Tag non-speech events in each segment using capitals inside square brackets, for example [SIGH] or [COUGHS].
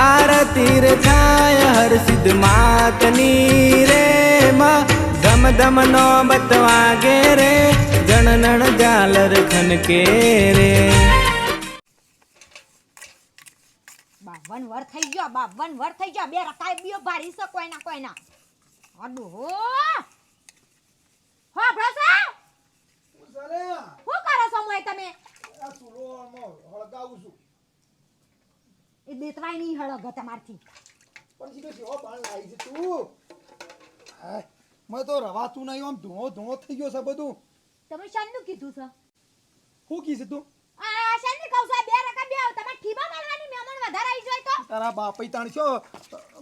આરતી રે થાય હર સિદ્ધ માતની રે માં. ધમ ધમ નો બતવાગે રે જણનણ ઝાલર ખનકે રે. બાવન વર થઈ ગયો બાવન વર થઈ ગયો. બે રકાય બીઓ ભારી છે કોઈના કોઈના. અડો હો. હો ભ્રસા શું કરો છો મોય તમે? એ દેતવાય નહીં હળગ તમારથી મેં તો. રવાતું નહીં આમ ધુઓ ધુઓ થઈ ગયો છે બધું. તમે શાનનું કીધું છે? હું કીધું તું? આ શાનની કહું છું બે રકા બે તમે ઠીબા મારવાની મહેમાન વધારે આવી જાય તો? તારા બાપઈ તાણ છો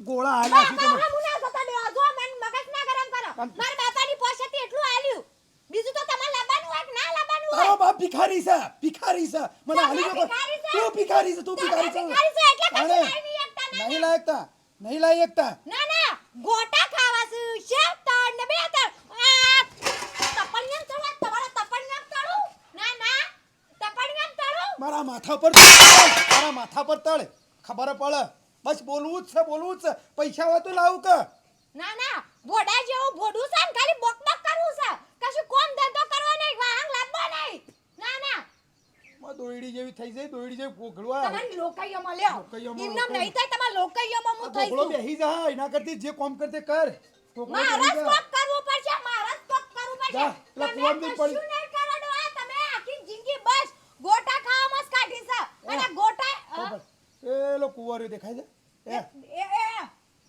ગોળા બા, આલ્યા છે તમે. હું ના જતા દેવા. આજો મન મગજ ના ગરમ કરો. મારા બાપાની પોસેથી એટલું આલ્યું બીજું તો તમારે લાવવાનું હોય કે ના લાવવાનું તારો હોય? બાપ ભિખારી છે ભિખારી છે. મને હાલી નો ભિખારી છે? તું ભિખારી છે તું તમે ભિખારી છે ભિખારી છે એટલે કશું અરે, લાવી નહીં શકતા, ના, નહીં લાયકતા નહીં લાયક એકતા ના ના ગોટા ખાવા છે શેવ તળ ને બે તળ આ તપણિયા તળવા તમારા તપણિયા તળું ના ના તપણિયા તળું મારા માથા પર તળ, મારા માથા પર તળ ખબર પડે બસ બોલવું જ છે બોલવું જ છે પૈસા હોય તો લાવું કે ના ના ભોડા જેવું ભોડું છે ને ખાલી બોક બોક કરવું છે કશું કોમ ધંધો કરવો નહીં વાહન લાવવો નહીં ના ના માં દોયડી જેવી થઈ જાય દોયડી જેવી પોઘડવા તમારી લોકૈયામાં લ્યો. એમનેમ નહીં થાય તમાર લોકૈયામાં હું થઈ ગોગળો બેહી જા એના કરતી જે કામ કરતે કર. મારા સ્ટોક કરવું પડશે મારા સ્ટોક કરવું પડશે. તમે કશું નહીં કરવાનો આ તમે આખી જિંદગી બસ ગોટા ખાવામાં જ કાઢી છે. અને ગોટા એ લો કુવારી દેખાય છે? એ. એ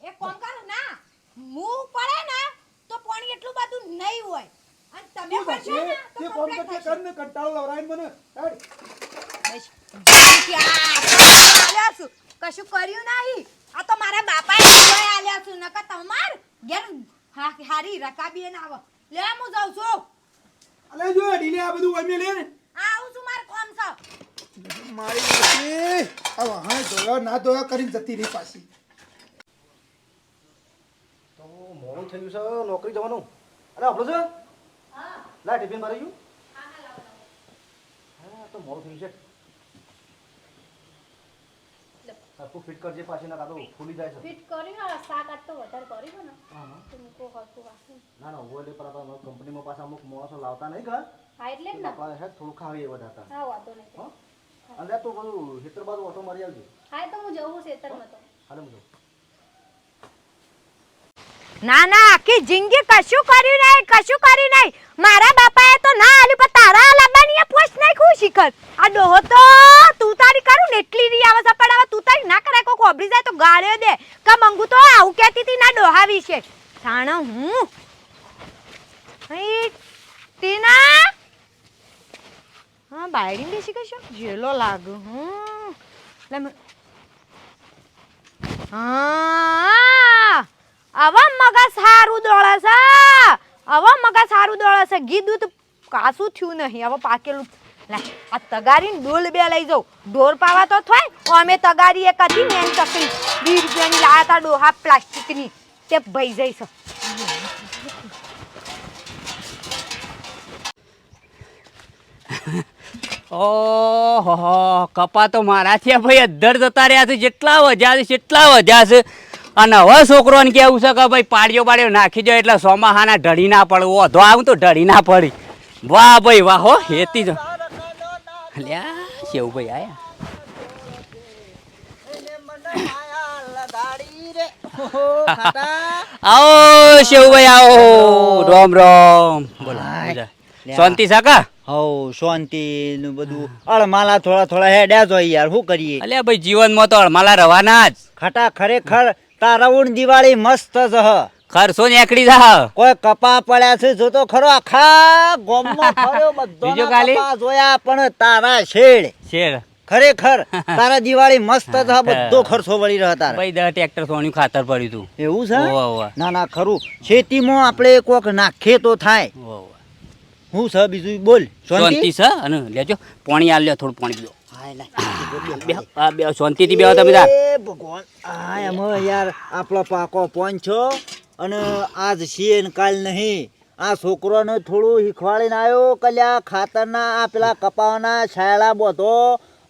એ કોમ કર ના. મું પડે ને તો પાણી એટલું બધું નહીં હોય. અને તમે પડશો ને તો કોમ કરતા. કર ને કંટાળો લવરાય મને હેડ. બસ. આલ્યા છું. કશું કર્યું નહીં. આ તો મારા બાપાએ જોઈ આલ્યા છું નકર તમાર ઘેર હા- હારી રકાબી ને આવો. લે હું જાઉં છું. અલે જો ઢીલે આ બધું વમી લે ને. આવું છું મારે કોમ છો. મારી બેટી આ હા ધોયો ના ધોયો કરીને જતી રહી પાછી. તો મોડું થઈ ગયું છે નોકરી જવાનું. અરે આપણો છે? લા ટિફિન મારી ગયું? હા તો મોડું થઈ ગયું છે. સરખું ફિટ કરજે પાછી ના કાતો ફૂલી જાય છે. ફિટ કરી હા શાક આજ તો વધારે કરી હોય ને. હા, હા. તો મૂકો હરખું વાસણ. ના ના ઓલે પર આપણે કંપનીમાં પાછા અમુક માણસો લાવતા નહીં ઘર. હા એટલે ને. આપણે હે થોડું ખાવીએ વધારતા. હા વાંધો નહીં. હો? અને તું બધું હેતર બાજુ ઓટો મારી આવજે. હા એ તો હું જવું ખેતરમાં તો. હાલે મુજો ના ના, આખી જિંદગી કશું કર્યું નહીં, કશું કર્યું નહીં. મારા બાપાએ તો ના આલ્યું, પણ તારા લાબાની પોસ્ટ નાખ્યું શિખર. આ ડોહો તો, તું તારી કરું ને એટલી રી આવે છે તું તારી ના કરાય, કોક ઓબરી જાય તો ગાળ્યો દે. કે મંગુ તો આવું કહેતી હતી ના ડોહા વિશે. થાણો હું? ટીના? હા, બાયડી બેસી કશો જેલો લાગુ હું હા. આવા મગજ સારું દોડે છે. આવા મગજ સારું દોડે છે. ઘી દૂધ કાસું થયું નહીં. હવે પાકેલું. આ તગારી ડોલ બે લઈ જાઉં. ઢોર પાવા તો થાય. અમે તગારી એક હતી ને એની વીસ રૂપિયાની લાયા તા ડોહા પ્લાસ્ટિકની. તે ભઈ જઈ છે. ઓહો, કપા તો મારાથી ભાઈ. અધર જતા રહ્યા છે. જેટલા વધ્યા છે જેટલા વધ્યા છે. અને હવે છોકરોને કેવું છે કે ભાઈ પાડ્યો પાડ્યો નાખી દો એટલે સોમાહાના ઢળી ના પડે. ઓધો આવું તો ઢળી ના પડી. વાહ ભાઈ વાહ હો હેતી જો. લ્યા કેવું ભાઈ આયા. આવો શેવભાઈ આવો. રોમ રોમ. બોલો શાંતિ સાકા હવ શાંતિ નું બધું. અળમાલા થોડા થોડા હેડ્યા તો યાર શું કરીએ? અલ્યા ભાઈ જીવનમાં તો અળમાલા રવાના જ. ખટા ખરેખર તારાઉણ દિવાળી મસ્ત જ હ. ખર્ચો નીકળી જા કોઈ કપા પડ્યા છે જો તો ખરો આખા ગોમમાં ફર્યો બધો બીજો કપા જોયા પણ તારા શેડ. શેડ. ખરેખર [LAUGHS] તારા દિવાળી મસ્ત જ બધો ખર્ચો વળી રહ્યો તારા. ભાઈ દસ ટ્રેક્ટર સોનું ખાતર પડ્યું તું. એવું છે. ના ના ખરું. ખેતીમાં આપણે કોક નાખીએ તો થાય. હું છે બીજું બોલ શાંતિ છે? અને લેજો. પાણી આલ્યો લ્યો થોડું પાણી પીઓ. [COUGHS] બે શાંતિથી બેહો તમે તાર. ભગવાન આ એમ યાર આપણો પાકો પહોંચો અને આજ છીએ ને કાલ નહીં. આ છોકરોને થોડું શીખવાડીને આવ્યો કલ્યા ખાતરના આ પેલા કપાવાના છાયડા બોધો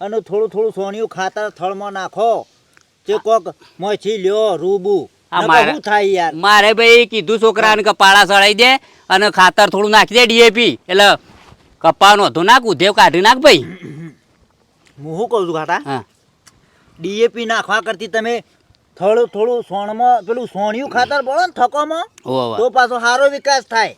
અને થોડું થોડું સોનિયું ખાતર થળમાં નાખો. જે કોક મોછી લ્યો રૂબુ. આ નકર થાય યાર? મારે ભાઈ કીધું છોકરાને કે પાળા સળાઈ દે અને ખાતર થોડું નાખી દે ડીએપી એટલે કપાનો ધો નાખ ઉધેવ કાઢી નાખ ભાઈ. [COUGHS] હું શું કહું છું ઘાટા હા. ડીએપી નાખવા કરતી તમે થોડું થોડું સોણમાં પેલું સોણિયું ખાતર બોલો ને થકોમાં તો પાછો સારો વિકાસ થાય.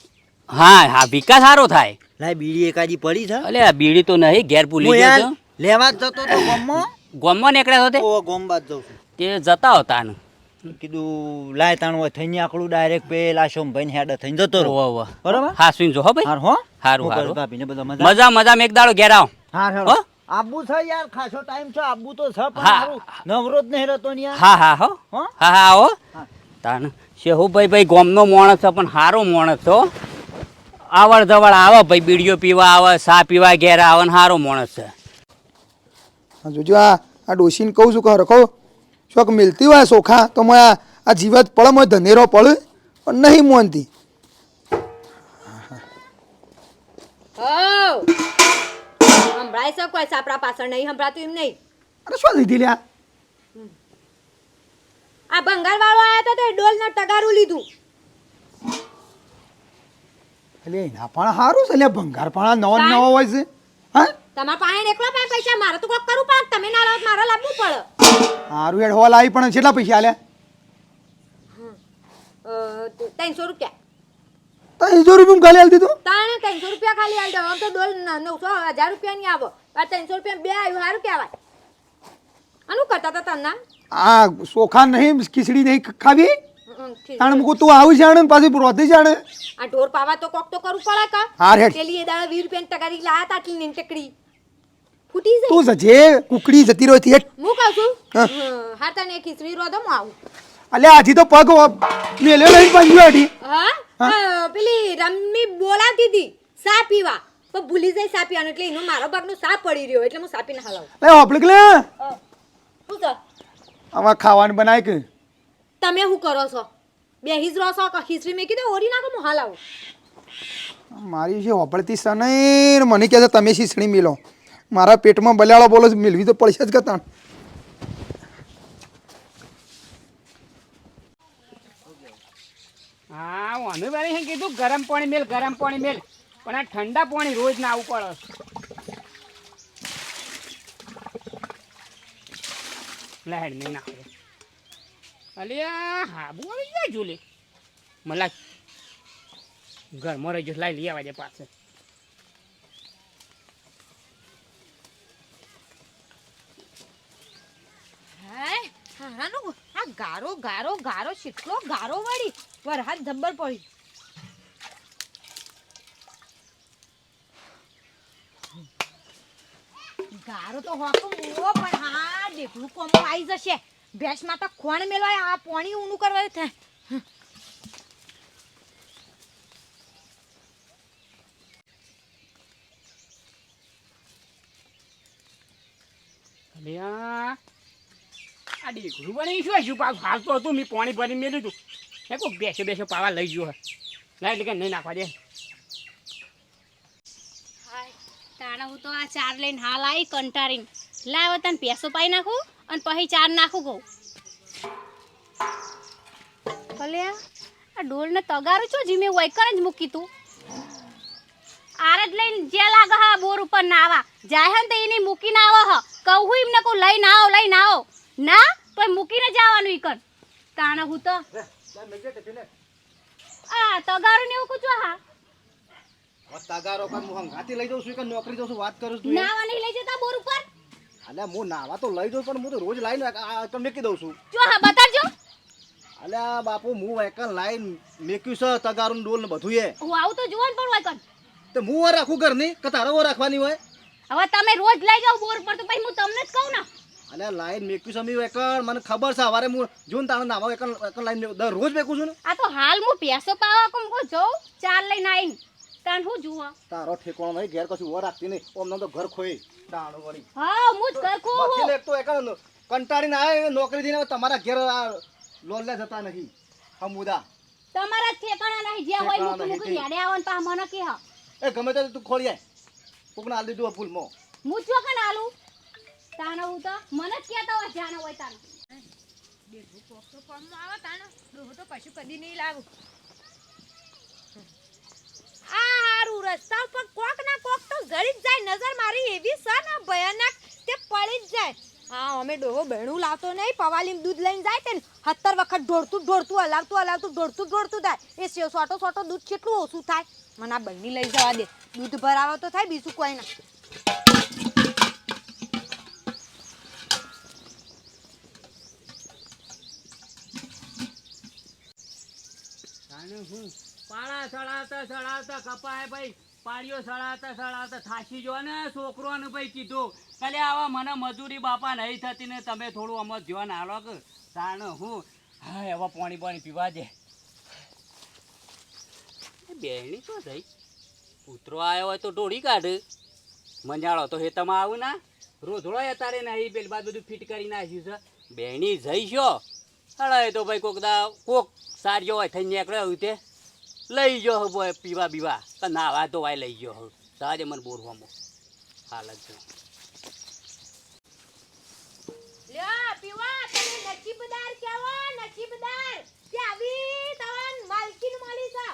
હા હા વિકાસ સારો થાય. લાય બીડી એકાદી પડી છે. અલે આ બીડી તો નહીં ઘેર ભૂલી ગયો લેવા જ જતો તો ગોમમાં. ગોમમાં નીકળ્યા હતો ઓ ઓ ગોમબાદ જઉં છું. તે જતા હતા ને. કીધું લાય તાણ હોય થઈને આકડું ડાયરેક્ટ પેલા સોમભાઈ ને હેડે થઈને જતો રહો. ઓવા. હા સ્વિન જો હો ભાઈ. હાર હો. હારું, હારું. મજા મજા મેં એક દાડો ઘેર આવ. હા હો? આબુ છે યાર ખાસો ટાઈમ છે આબુ તો છે પણ. હારું નવરો જ નહીં રહેતો ને યાર. હા હા હો. હો? હા હા. તાન શેહુભાઈ ભાઈ ગોમનો માણસ છે પણ સારો માણસ છો આવડ જવડ આવે ભાઈ બીડીઓ પીવા આવે સા પીવા ઘેર આવે ને સારો માણસ છે. હા, જોજો આ આ ડોશીને કહું છું કે રખો. શોક મિલતી હોય સોખા તો મેં આ આ જીવત પડે મેં ધનેરો પડે પણ નહીં મોનતી. હો. સંભળાય છે કોઈ સાપરા પાછળ નહીં સંભળાતું એમ નહીં. અરે શું લીધી લ્યા? આ ભંગાર વાળો આયા તો તે ડોલ ને ટગારું લીધું. એટલે એના પણ સારું છે લ્યા ભંગાર પણ નવો નવો હોય છે. હા? તમારા પાસે એકલો પાસે પૈસા મારે તો કોક કરું પડે તમે ના લાવો મારે લાવવું પડે. સારું એડ હોલ આવી પણ કેટલા પૈસા આલ્યા? ત્રણસો રૂપિયા. ત્રણસો રૂપિયા ખાલી આલી દીધું તાણે ત્રણસો રૂપિયા ખાલી આલ દો આમ તો ડોલ નવસો હજાર રૂપિયા ની આવો. આ ત્રણસો રૂપિયા બે આવ્યું સારું કહેવાય. આનું કરતા હતા તમને આ સોખા નહીં ખીચડી નહીં ખાવી? તાણ મુકો તું આવું જાણે પાછી રોતી જાણે. આ ઢોર પાવા તો કોક તો કરવું પડે કા? હાર હેડ પેલી એ દાડા 20 રૂપિયા ટકારી લાયા તા આટલી ને ટકડી. ફૂટી જાય. તું જજે કુકડી જતી રહી હતી હું કહું છું? હા. તને ખીચડી રોધો હું આવું. અલ્યા આજી તો પગ મેલ્યો લઈને પંજ્યો હટી હા? પેલી રમ્મી બોલાતી હતી સા પીવા. તો ભૂલી જાય સા પીવાનું એટલે એનો મારો ભાગનો સા પડી રહ્યો એટલે હું સા પીને હલાવું. લે હોપલે કે લે શું આમાં ખાવાનું બનાય કે? તમે શું કરો છો? બે હિજ રહો છો? ખીચડી મેં કીધું ઓરી નાખો હું હલાવું. મારી જે હોપળતી ને મને કહે છે તમે શીસણી મિલો. મારા પેટમાં બલાળો બોલો મેળવી તો પડશે જ કતાણ હા અમે વાળી કીધું ગરમ પાણી મેલ, ગરમ પાણી મેલ. પણ આ ઠંડા પાણી રોજ ના આવું પડે લહેડ નહીં નાખે. અલ્યા હાબુ આવી જાય ઝૂલે મલા ઘરમાં રહી જશે લાઈ લઈ આવવા દે પાસે હે, હારાનો આ ગારો ગારો ગારો કેટલો ગારો વળી. વરહાદ ધબ્બર પડી. ગારો તો હોકો મૂવો પણ હા દેખલું કોમો આવી જશે. ભેંસમાં તો ખોણ મેલવાય, આ પોણી ઊનું કરવા થાય આ. દીકરું બની શું શું પાછું? હાલતો હતું, મેં પાણી ભરી મેલ્યું હતું. એ કોઈ બેસો બેસો પાવા લઈ ગયો હે. ના નહીં નાખવા દે. તાણા હું તો આ ચાર લઈને હાલ આવી કંટાળીને. લાવો તને પેસો પાઈ નાખું અને પછી ચાર નાખું કહું. ભલે આ ડોલને તગારું છો જીમે વૈકર જ મૂકી તું. આરજ લઈને જે લાગે હા બોર ઉપર ના આવા જાય હે તો એને મૂકીને આવો હ. કહું એમને કહું, લઈને આવો લઈને આવો. ના તો મૂકીને જવાનું ઈકન તાણા હું તો આ તગારું ને એવું હા. તગારો કર હું હંગાથી લઈ જઉં છું કે નોકરી જાઉં છું વાત કરું છું નાવા નહીં લઈ જતા બોર ઉપર? અલ્યા હું નાવા તો લઈ જાઉં પણ હું તો રોજ લાઈને આ તમને મેકી દઉં છું. જો હા બતાડજો. અલ્યા બાપુ હું વેકલ લાઈન મેક્યું છે તગારું ડોલ ને બધું એ. હું આવું તો જોવાનું પણ વૈકણ તો હું રાખું ઘરની કે તારે રાખવાની હોય? હવે તમે રોજ લઈ જાઓ બોર પર તો પછી હું તમને જ કહું ને. અલ્યા લાઈન મેક્યું સમી મેં મને ખબર છે સવારે હું જોઈને તાણે નાવા વેકલ વેકલ લાઈન દર રોજ મેકું છું ને? આ તો હાલ હું પૈસો પાવા કોમ કો જો ચાર લઈને આવીને. તાણ હું જુઓ. તારો ઠેકોણ ભાઈ ઘેર કશું ઓર રાખતી નહીં. ઓમ તો ઘર ખોઈ. દાણો વળી. હા હું જ ઘર ખોઉં મથી તો એકલ કંટાળીને આવે નોકરી દીને તમારા ઘેર લોન લે જતા નહીં. હમુદા. તમારા ઠેકાણા નહીં જ્યાં હોય મૂકી મૂકી. યાડે આવો ને પા મને કે હા એ ગમે તો તું ખોલી આય. કોકને આલ દીધું ફૂલમાં હું જ ચોકન આલું? તાને હું તો મને જ કહેતા હોય જાનો હોય તાન. તો કોમમાં આવે તાણે ડોહો તો કશું કદી નહીં લાવું આ હારું રસ્તા ઉપર કોક ના કોક તો ગળી જાય, નજર મારી એવી છે ભયાનક તે પડી જ જાય. હા, અમે ડોહો બહેણું લાવતો નહીં, પવાલીમ દૂધ લઈને જાય તેને સત્તર વખત ઢોળતું ઢોળતું, હલાવતું હલાવતું, ઢોળતું ઢોળતું થાય એ સેવ સોટો સોટો દૂધ કેટલું ઓછું થાય? મને આ બહેની લઈ જવા દે. દૂધ ભરાવો તો થાય, બીજું કોઈ ના. પાળા સળાવતા સળાવતા કપાય ભાઈ. પાળીઓ સળાવતા સળાવતા થાકી જો ને છોકરોને ભાઈ કીધું કાલે આવા મને મજૂરી બાપા નહીં થતી ને તમે થોડું અમર ધ્યાન આલો કે. તાણ હું, હા, એવા પાણી પાણી પીવા દે. બેની તો થઈ? કૂતરો આવ્યો હોય તો ઢોળી કાઢ. મંજાળો તો હેતમાં આવું ના. રોધડો તારે નહીં પેલી બાદ બધું ફિટ કરી નાખ્યું છે. બેની જઈશો છો હળાય તો ભાઈ કોક દા, કોક સારીઓ હોય થઈ નીકળ્યો હોય તે. લઈ જો હો બોય પીવા બીવા. તો નાવા તો વાય લઈ ગયો હો. સાજે મને બોરવામાં હાલત છે લ્યો, પીવા, તમે નસીબદાર મળી છે.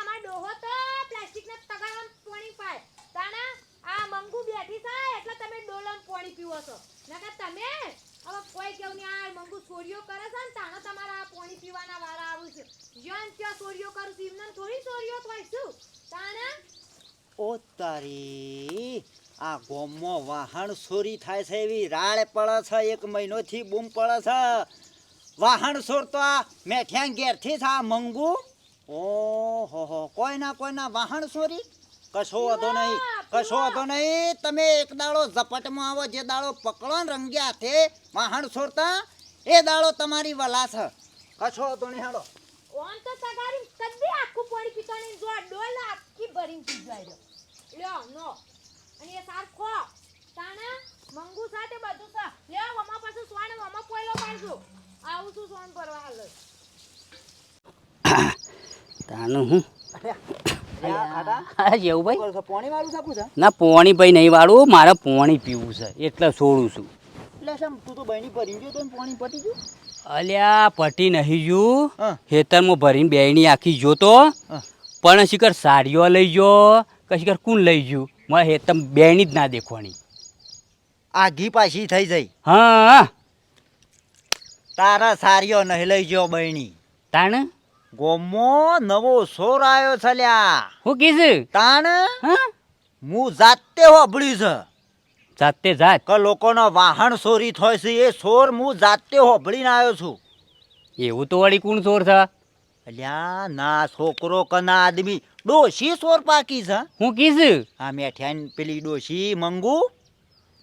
અમાર ડોહો તો પ્લાસ્ટિક ના તગારામાં પાણી પાય. તાણા? આ મંગુ બેઠી થાય એટલે તમે ડોલન પાણી પીવો છો. નકર તમે હવે કોઈ કેવું નહીં, આ મંગુ ચોરીઓ કરે છે ને તાણે તમારા આ પાણી પીવાના વારા આવું છે. જ્યાં ત્યાં ચોરીઓ કરું છું, એમને થોડી ચોરીઓ થાય શું? તાણા? ઓ તારી, આ ગોમમાં વાહણ ચોરી થાય છે એવી રાળ પડે છે, એક મહિનોથી બૂમ પડે છે. વાહણ ચોર તો આ મેઠિયા ઘેરથી છે, આ મંગુ. ઓહો હો કોઈના કોઈના વાહણ ચોરી કશો વાંધો નહીં કશો વાંધો નહીં. તમે એક દાડો ઝપટમાં આવો જે દાડો પકડો ને રંગે હાથે વાહણ છોડતા એ દાડો તમારી વલા છે કશો વાંધો નહીં હાડો ઓન તો સગારી કદી આખું પાણી પીતાની જો આ ડોલ આખી ભરીને પીજાય જાય લ્યો નો. અને એ સારખો. તાણા મંગુ સાથે બધું છે લ્યો વમા પાસે સ્વાણ વમા પોયલો પાડજો. આવું છું સ્વાણ ભરવા હાલ? તાનું હું? જેવું ભાઈ? પોણી વાળું સાકું છે? ના પોણી ભાઈ નહીં વાળું મારે પોણી પીવું છે એટલે છોડું છું. એટલે શેમ તું તો બહેની ભરી ગયો તો પોણી પટી ગયું? અલ્યા પટી નહીં જુ હા. ખેતરમાં ભરીને બેની આખી જોતો. પણ શિખર સાડીઓ લઈ ગયો કે શિખર કુણ લઈ ગયું? મારે હેતમ બેની જ ના દેખવાની. આ ઘી પાછી થઈ જઈ. હા. તારા સારીઓ નહીં લઈ ગયો બહેણી તાણ? ગોમો નવો સોર આવ્યો છે લ્યા હું કીધું? તાણ? હું? જાતે હોભળ્યું છે જાતે જાત? કે લોકોનો વાહન ચોરી થાય છે એ સોર હું જાતે હોભળીને આવ્યો છું. એવું તો વળી કોણ સોર છે? અલ્યા ના છોકરો કે ના આદમી. ડોશી સોર પાકી છે. હું કીધું? આ મેઠિયાની પેલી ડોશી મંગુ.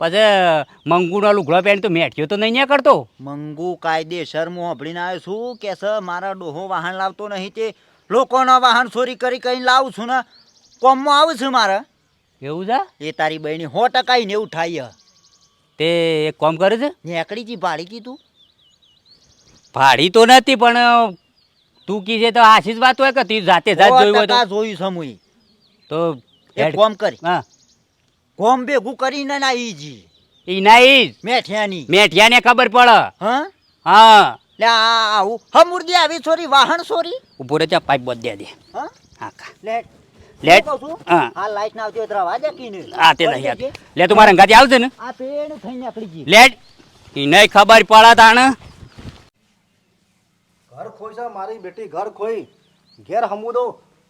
પછી મંગુનો લુગડો પહેરી તો મેઠ્યો તો નહીં કરતો મંગુ કાયદેસર હું હોભળીને આવ્યો છું કે સર મારા ડોહો વાહન લાવતો નહીં તે. લોકોના વાહન ચોરી કરી કરીને લાવું છું ને કોમમાં આવું છું મારે. એવું છે? એ તારી બહેની સો ટકા ને એવું થાય. તે એક કોમ કરે છે? નેકડી જી ભાડી કીધું ભાડી તો નથી પણ તું કીધે તો આશી જ વાત હોય કે તું જાતે જાત જોયું હોય તો. જોયું છે તો એક. કોમ કરી. હા. કોમ ભેગું કરીને ના ઈજી. ઈ નહીં મેઠિયાની. મેઠિયાને ખબર પડે. હા? હા. લે આ આવું હમુરદી આવી છોરી વાહન ચોરી ઊભો રે ચા પાઇપ બદ્યા દે હા? હા કા લેટ. લેટ? હા. આ લાઈટ ના આવતી હોય તો રવા દે કીને. આ તે નહીં જજે. લે તું મારા ગાડી આવશે ને. આ પેણ થઈને નીકળી ગઈ. લેટ? ઈ નહીં ખબર પડે તાણ. ઘર ખોઈ છે મારી બેટી ઘર ખોઈ. ઘેર હમુદો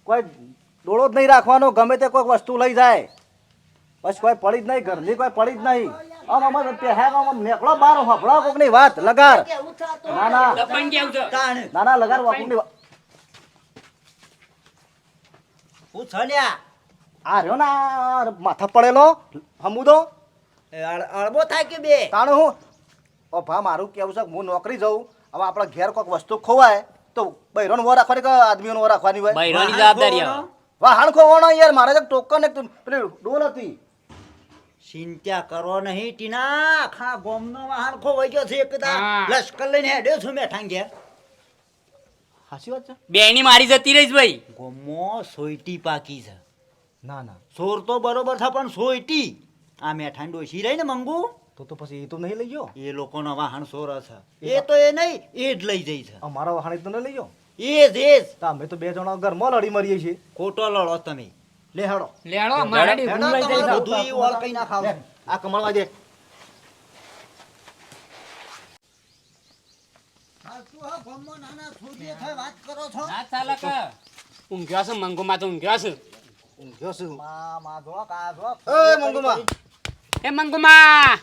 કોઈ ડોળો જ નહીં રાખવાનો ગમે તે કોઈ વસ્તુ લઈ જાય. બસ કોઈ પડી જ નહીં ઘરની કોઈ પડી જ નહીં. આમ આમ પહેર આમ નીકળો બાર હભળો કોકની વાત લગાર. ના ના. ના ના લગાર હું છલ્યા આ રહ્યો ના માથા પડેલો હમુદો. અળબો થાય કે બે? તાણું હું. ઓ ભા મારું કેવું છે હું નોકરી જઉં હવે આપણા ઘેર કોઈક વસ્તુ ખોવાય તો બૈરોનો વર રાખવાની કે આદમીઓનો વર રાખવાની હોય? બૈરોની જવાબદારી વાહણ ખોવાનો યાર મારે તો ટોકન એક પેલી ડોલ હતી. ચિંતા કરો નહીં ટીના આખા ગોમનો વાહન ખોવાઈ ગયો છે એકદા. લશ્કર લઈને હેડ્યો છું મેં ઘેર હાસી વાત છે? બેની મારી જતી રહીશ ભાઈ. ગોમો સોયટી પાકી છે. ના ના. સોર તો બરોબર છે પણ સોયટી. આ મેઠાં ડોશી રહી ને મંગુ? તો તો પછી એ તો નહીં લઈ ગયો? એ લોકોનો વાહન સોર છે. એ તો એ નહીં એ જ લઈ જાય છે. અમારા વાહન તો નહીં લઈ ગયો? એ જ એ જ. તો અમે તો બે જણા ઘરમાં લડી મરીએ છીએ. ખોટો લડો તમે. લે હેડો લેડો મારા ડી હેડો, લઈ જાય. બધું ઈ કઈ ના ખાવ આ કમળવા દે વાત કરો છો? ના ચાલે ઊંઘ્યો છે મંગુમાં તો ઊંઘ્યો છે. ઊંઘ્યો છું. માં માં જો કા એ મંગુમા. એ મંગુમાં!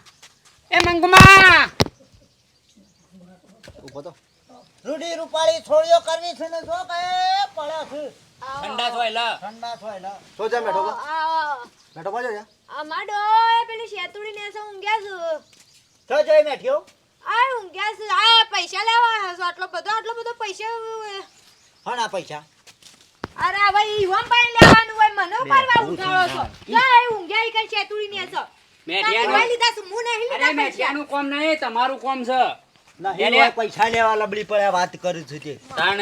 એ મંગુમાં! ઊભો તો. રૂડી રૂપાળી છોડીઓ કરવી છે ને જો કે પડે છે. ઠંડા થોય લ. ઠંડા થોય ને તો જા બેઠો બા. આ બેઠો બાજો જા અમાડો એ પેલી શેતુડી ને છે ઊંઘ્યા છું. તો જોઈ બેઠ્યો આ ઊંઘ્યા છું. આ પૈસા લેવા છો આટલો બધો આટલો બધો પૈસા હણા પૈસા. અરે હવે ઈ વમ પાઈ લેવાનું હોય મને પરવા ઉઠાડો છો. જો એ ઊંઘ્યા કઈ શેતુડી ને સો મેઠિયાનું- મેઠિયા લીધા છે હું નહીં અરે લીધા મેઠિયાનું કોમ નહીં તમારું કોમ છે. હોય પૈસા લેવા લબડી પડે વાત કરું છું તે. તાણ.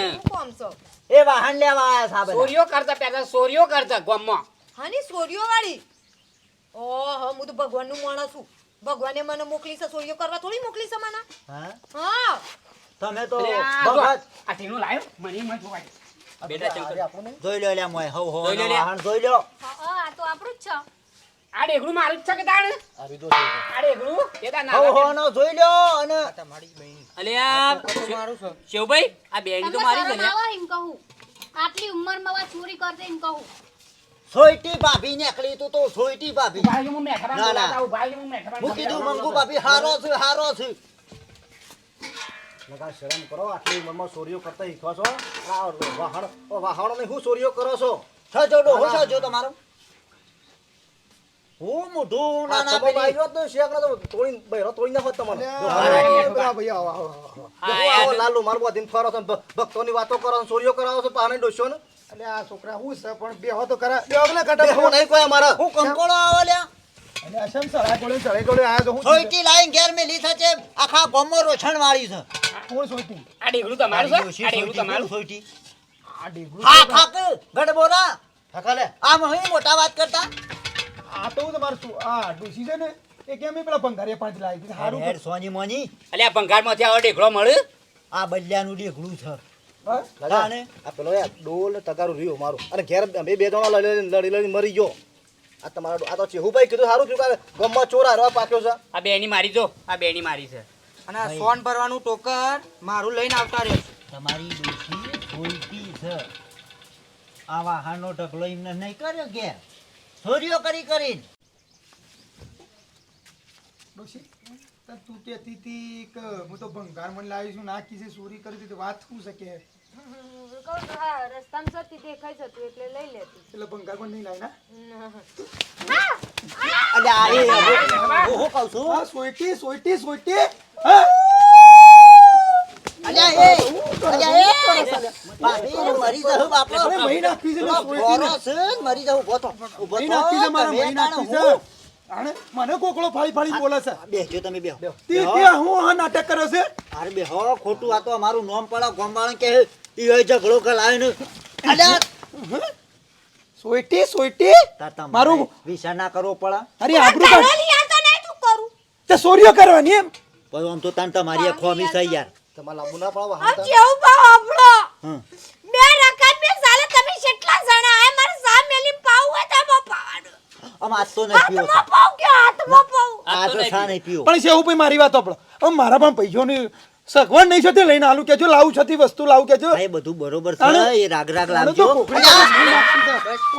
શું એ વાહન લેવા આયા સાહેબ સોરિયો કરતા પેલા સોરિયો કરતા ગોમમાં. હાની સોરિયો વાળી ઓહો હું તો ભગવાનનું માણસ છું. ભગવાને મને મોકલી છે સોરિયો કરવા થોડી મોકલી છે મને? હા? હા. તમે તો ભગત આ ટીનું લાયો મને મત જોવાય બેટા ચંકર જોઈ લો લ્યા મોય હવ હવ. વાહન જોઈ લો હા આ તો આપણું જ છે. આ ડેગડું મારું જ છે કે તાણ? આ રીતો છે આ ડેગડું એ તાર હવ નાના નો જોઈ લો અને અલે આ શિવભાઈ આ બેની તો મારી છે ને એમ કહું. આટલી ઉંમરમાં વા ચોરી કરતે એમ કહું. સોયટી ભાભી નીકળી તું તો સોયટી ભાભી. ભાઈ હું મેઠામાં ના, ના. ભાઈ હું મેઠામાં હું કીધું મંગુ ભાભી હારો છે હારો છે. લગા શરમ કરો આટલી ઉંમરમાં ચોરીઓ કરતા શીખો છો? આ વાહણ ને હું ચોરીઓ કરો છો? સજો ડોહો સજો તમારો. હું મોઢું નાના તમારો પેલી આવ્યો તો શેકડો તો તોડી બહેરો તોડી નાખો તમને ભાઈ આવો આવો આવો. હા. લાલુ મારું બધીને ફરો છો ને ભક્તોની વાતો કરો છો, ચોરીઓ કરાવો છો પાને ડોસ્યો ને? એટલે આ છોકરા હું છે પણ બે તો ખરા. બે પેલા કાંટા બેહવું નહીં કોઈ અમારે. હું કંકોળો આવો લ્યા. એટલે અસમ સળાય ગોળે સળાય ગોળે આયા તો હું સોયટી લાઈન ઘેર મેલી છે આખા ગામમાં રોછણ વાળી છે? કોણ સોઈતી આ ડેગડું તમારું છે? આ ડેગડું તમારું? સોયટી. આ ઢેગલું હા ખાક ગડબોરા મોટા વાત કરતા? આ તો તમારું શું આ ડૂસી છે ને એ કેમ એ પેલા ભંગારે પાંચ લાવી દીધી સારું હેડ સોની મોની. અલે આ ભંગારમાંથી આ ઢેકળો મળે? આ બલ્યાનું ઢેકળું છે. હા? લગા હા ને? આ પેલો યાર ડોલ ને તગારું રહ્યું મારું. અને ઘેર બે બે જણા લડી લડી મરી ગયો. આ તમારો આ તો ચેહુભાઈ કીધું સારું થયું કે ગમમાં ચોર હારવા પાક્યો છે. આ બેની મારી જો આ બેની મારી છે. અને આ સોન ભરવાનું ટોકર મારું લઈને આવતા રહ્યો તમારી ડોસી સોયટી છે. આ વાહનનો ઢગલો એમને નહીં કર્યો ઘેર? ચોરીઓ કરી કરીને. ડોશી તો તું કહેતી હતી કે હું તો ભંગાર મને લાવી છું ના કીધે ચોરી કરી હતી વાત શું શકે રસ્તામાં જતી દેખાઈ જતું એટલે લઈ લેતી. એટલે ભંગાર પણ નહીં લાવી ના? અલે આ એ હવે હું હું કહું છું. આ સોઈટી સોઈટી સોઈટી હા અલ્યા એ અલ્યા એ ભાભી મરી જહુ બાપો. અરે મહી નાખી છે ને સોઈટી ને. ફોરો છે ને, મરી જહુ ઊભો થો. ઊભો મહી નાખી છે મારા મહી નાખી છે. આણે મને કોકળો ફાળી ફાળી બોલે છે. બેસજો તમે બેહો. તે બેહો. હું આ નાટક કર્યો છે? અરે બેહો ખોટું આ તો અમારું નામ પડે ગોમવાળા કે ઈ ઝઘડો કરાય ને અલ્યા સોઈટી સોઈટી મારું વિચાર ના કરવો પડે. અરે આબરૂ કાઢ. તો નહીં તું કરું. તે ચોરીઓ કરવાની એમ. પણ આમ તો તાન તમારી ખોમી થઈ યાર. તમારે લાંબુ ના આ જેવું ભાવ આપણો. બે રકાત બે સાલે તમે કેટલા જણા? આય મારે સા મેલી પાવ હોય તો મો પાવાનું. આમ આજ તો નહીં પીવો હાથમાં પાવ કે હાથમાં પાવ? આ તો સા નહીં પીવો. પણ છે ભાઈ મારી વાત આપણો? હવે મારા પણ પૈસાની સગવડ નહીં છે તે લઈને આલું કેજો લાવું છે વસ્તુ લાવું કેજો હા, એ બધું બરોબર છે એ રાગ રાગ તો લાવજો. તો.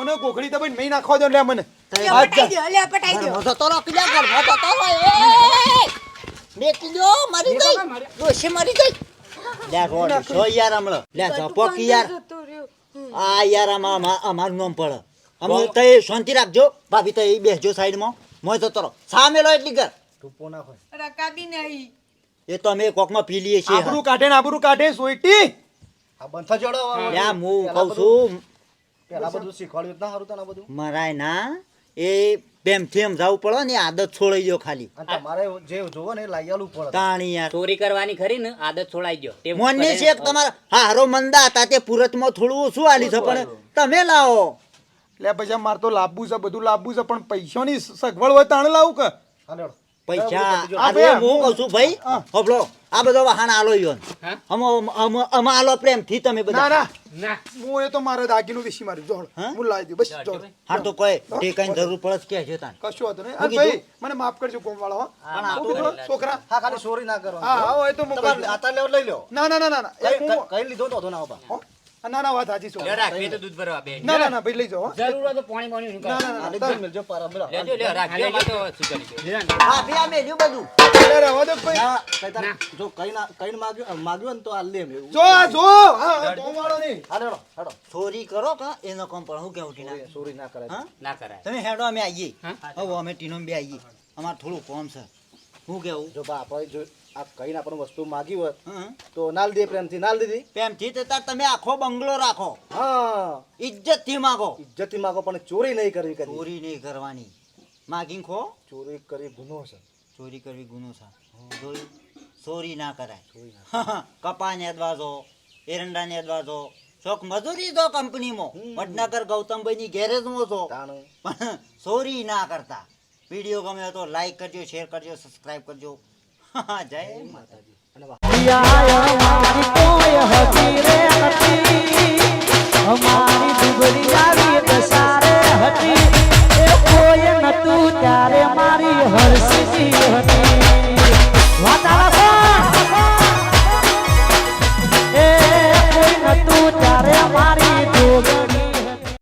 મને કોકડી તો ભાઈ નહીં નાખવા દો લે મને. લે પટાઈ દો લે પટાઈ દો તો રહો, કિલ્લા ઘરમાં તો રહો, એ! મેકી દો, મરી ગઈ. ડોશી મરી ગઈ. લે રોડ, સો યાર હમણાં. લે ઝપો કી યાર. આ યાર આમાં અમારું નામ પડે. અમે તઈ શાંતિ રાખજો. ભાભી તઈ બેસજો સાઈડમાં. મોય તો રહો. સામે લો એટલી ઘર. ટૂંપો ના હોય રકાબી નહીં એ તો અમે કોકમાં પી લઈએ છીએ. આબરૂ કાઢે ને આબરૂ કાઢે સોઈટી આ બંધ જોડો લે હું કહું છું. પેલા બધું શીખવાડ્યું ના હારું તને બધું. મરાય ના એ પ્રેમથી તેમ જવું પડે ને આદત છોડાઈ ગયો ખાલી. અને તમારે જે જોવો ને એ પડે. તાણી યાર. ચોરી કરવાની ખરી ને આદત છોડાઈ ગયો તે કરે- છે તમારા હારો મંદા હતા તે પુરતમાં થોડું ઓછું આલી છે પણ તમે લાવો. લે પછી મારે તો લાવવું છે બધું લાવવું છે પણ પૈસાની સગવડ હોય તાણે લાવું કે? હાલો. પૈસા. ભાઈ, હું કહું છું ભાઈ હા. હોભળો આ બધો વાહન આલો હા? અમ આલો પ્રેમથી તમે બધા. ના ના. હું એ તો મારે દાગીનું વિશી માર્યું. જોડ. હું? લાવી દઉં. બસ જોડ. હા તો કોઈ ટેકાની જરૂર પડે કે છે તાન? કશું હતું નહીં. અરે ભાઈ મને માફ કરજો કોમ વાળો પણ આ તો છોકરા. હા ખાલી સોરી ના કરો. હા હા એ તો દઉં. આતા લેવ લઈ લો ના ના ના ના ના. કઈ લીધો તો હતો ના બાપા? ના ના વાત સાચી છો. લે તો દૂધ ભરવા બે ના ના ના ભાઈ લઈ જાઓ જરૂર હોય તો પાણી પાણી નું ના ના ના આની મિલજો પારા બરા લેજો લે રાખજો એમાં તો શું કરી હા ભી આ મેલ્યું બધું. અરે રહેવા દો ભાઈ. ના. કઈ તાર જો કઈ ના કઈ માગ્યું માગ્યું ને તો આ લે એમ જો જો હા હા વાળો નહીં. હા હેડો હેડો. ચોરી કરો કે એનો કોમ પણ હું કેવું ટીના ચોરી- ચોરી ના કરાય. હા? ના કરાય. તમે હેડો અમે આવીએ હવે અમે ટીનો બે આવીએ અમારે થોડું કોમ છે. હું કેવું? જો બાપ જો આ કઈ ના પણ વસ્તુ માગી હોય? તો નાલ દે પ્રેમથી નાલ દીધી. પ્રેમથી તો તાર તમે આખો બંગલો રાખો. હા. ઇજ્જતથી માગો. ઇજ્જતથી માગો પણ ચોરી નહીં કરવી ચોરી નહીં કરવાની. માગીને ખો. ચોરી કરી ગુનો છે. ચોરી કરવી ગુનો છે. જોયું? ચોરી ના કરાય. કપા ને અદવાજો એરંડા ને અદવાજો શોખ મજૂરી દો કંપનીમાં. વડનગર ગૌતમભાઈ ની ગેરેજમાં છો. પણ ચોરી ના કરતા. વીડિયો ગમે તો લાઈક કરજો શેર કરજો સબસ્ક્રાઇબ કરજો. જય અમારી દુબળી આવી હતી એ કોઈ ત્યારે મારી હરસી હતી વાતાવરણ